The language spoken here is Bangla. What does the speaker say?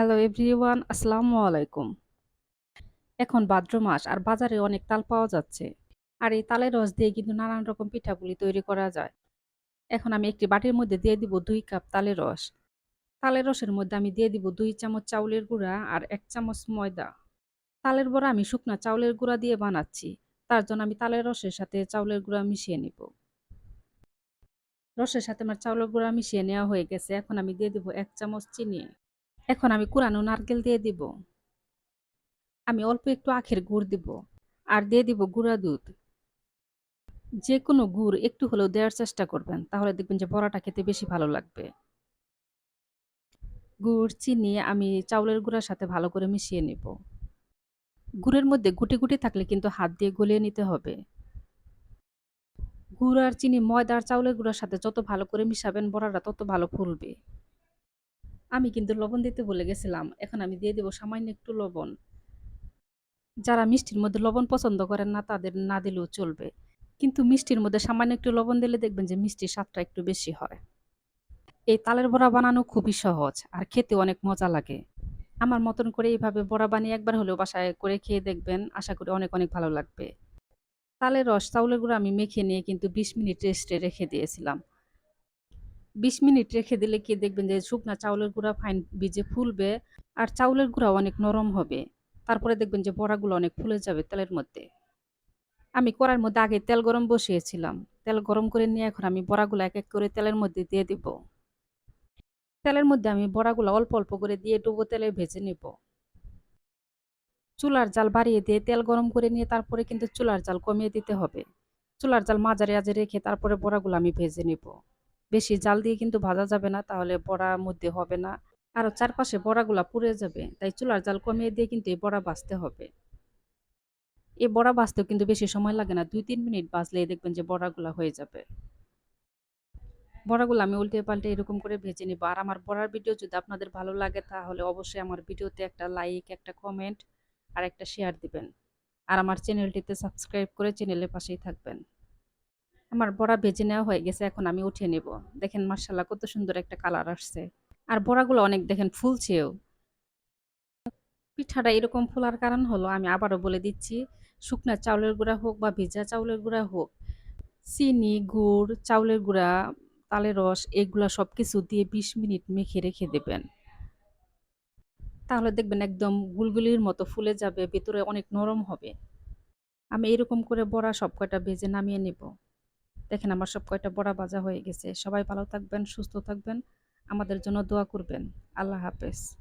হ্যালো এভরিওয়ান আসসালামু আলাইকুম এখন ভাদ্র মাস আর বাজারে অনেক তাল পাওয়া যাচ্ছে। আর এই তালের রস দিয়ে কিন্তু নানান রকম পিঠাগুলি তৈরি করা যায়। এখন আমি একটি বাটির মধ্যে দিয়ে দিব দুই কাপ তালের রস। তালের রসের মধ্যে আমি দিয়ে দিব দুই চামচ চাউলের গুঁড়া আর এক চামচ ময়দা। তালের বড়া আমি শুকনা চাউলের গুঁড়া দিয়ে বানাচ্ছি। তার জন্য আমি তালের রসের সাথে চাউলের গুঁড়া মিশিয়ে নিব। রসের সাথে আমার চাউলের গুঁড়া মিশিয়ে নেওয়া হয়ে গেছে। এখন আমি দিয়ে দিব এক চামচ চিনি। এখন আমি কুরানো নারকেল দিয়ে দিব। আমি অল্প একটু আখের গুড় দিব আর দিয়ে দিব গুঁড়া দুধ। যে কোনো গুড় একটু হলেও দেওয়ার চেষ্টা করবেন, তাহলে দেখবেন যে বড়াটা খেতে বেশি ভালো লাগবে। গুড়, চিনি আমি চাউলের গুঁড়ার সাথে ভালো করে মিশিয়ে নিব। গুড়ের মধ্যে গুটি গুটি থাকলে কিন্তু হাত দিয়ে গলিয়ে নিতে হবে। গুড় আর চিনি, ময়দা আর চাউলের গুঁড়ার সাথে যত ভালো করে মিশাবেন বড়াটা তত ভালো ফুলবে। আমি কিন্তু লবণ দিতে ভুলে গেছিলাম। এখন আমি দিয়ে দেবো সামান্য একটু লবণ। যারা মিষ্টির মধ্যে লবণ পছন্দ করেন না, তাদের না দিলেও চলবে। কিন্তু মিষ্টির মধ্যে সামান্য একটু লবণ দিলে দেখবেন যে মিষ্টির স্বাদটা একটু বেশি হয়। এই তালের বড়া বানানো খুবই সহজ আর খেতে অনেক মজা লাগে। আমার মতন করে এইভাবে বড়া বানিয়ে একবার হলেও বাসায় করে খেয়ে দেখবেন, আশা করি অনেক অনেক ভালো লাগবে। তালের রস, চাউলের গুঁড়ো আমি মেখে নিয়ে কিন্তু বিশ মিনিট রেস্টে রেখে দিয়েছিলাম। বিশ মিনিট রেখে দিলে কি দেখবেন যে শুকনা চাউলের গুঁড়া ফাইন ভিজে ফুলবে আর চাউলের গুঁড়া অনেক নরম হবে। তারপরে দেখবেন যে বড়াগুলো অনেক ফুলে যাবে তেলের মধ্যে। আমি কড়ার মধ্যে আগে তেল গরম বসিয়েছিলাম। তেল গরম করে নিয়ে এখন আমি বড়াগুলো এক এক করে তেলের মধ্যে দিয়ে দিব। তেলের মধ্যে আমি বড়াগুলো অল্প অল্প করে দিয়ে ডুবো তেলে ভেজে নিব। চুলার জাল বাড়িয়ে দিয়ে তেল গরম করে নিয়ে তারপরে কিন্তু চুলার জাল কমিয়ে দিতে হবে। চুলার জাল মাঝারে আজে রেখে তারপরে বড়াগুলো আমি ভেজে নিব। বেশি জাল দিয়ে কিন্তু ভাজা যাবে না, তাহলে বড়া মধ্যে হবে না। আর চারপাশে বড়াগুলা পুড়ে যাবে, তাই চুলার জাল কমিয়ে দিয়ে কিন্তু এই বড়া বাছতে হবে। এই বড়া বাছতেও কিন্তু বেশি সময় লাগে না দুই তিন মিনিট বাজলেই দেখবেন যে বড়াগুলা হয়ে যাবে। বড়াগুলো আমি উল্টে পাল্টে এরকম করে ভেজে নিব। আর আমার বড়ার ভিডিও যদি আপনাদের ভালো লাগে, তাহলে অবশ্যই আমার ভিডিওতে একটা লাইক, একটা কমেন্ট আর একটা শেয়ার দিবেন। আর আমার চ্যানেলটিতে সাবস্ক্রাইব করে চ্যানেলের পাশেই থাকবেন। আমার বড়া ভেজে নেওয়া হয়ে গেছে, এখন আমি উঠিয়ে নেব। দেখেন মার্শাল্লাহ কত সুন্দর একটা কালার আসছে। আর বড়াগুলো অনেক দেখেন ফুলছেও। পিঠাটা এরকম ফোলার কারণ হলো, আমি আবারও বলে দিচ্ছি, শুকনা চাউলের গুঁড়া হোক বা ভেজা চাউলের গুঁড়া হোক, চিনি, গুড়, চাউলের গুঁড়া তালের রস, এগুলা সব কিছু দিয়ে বিশ মিনিট মেখে রেখে দেবেন। তাহলে দেখবেন একদম গুলগুলির মতো ফুলে যাবে, ভেতরে অনেক নরম হবে। আমি এরকম করে বড়া সব কয়টা ভেজে নামিয়ে নেব। দেখেন আমার সব কয়টা বড়া বাজা হয়ে গেছে। সবাই ভালো থাকবেন, সুস্থ থাকবেন। আমাদের জন্য দোয়া করবেন। আল্লাহ হাফেজ।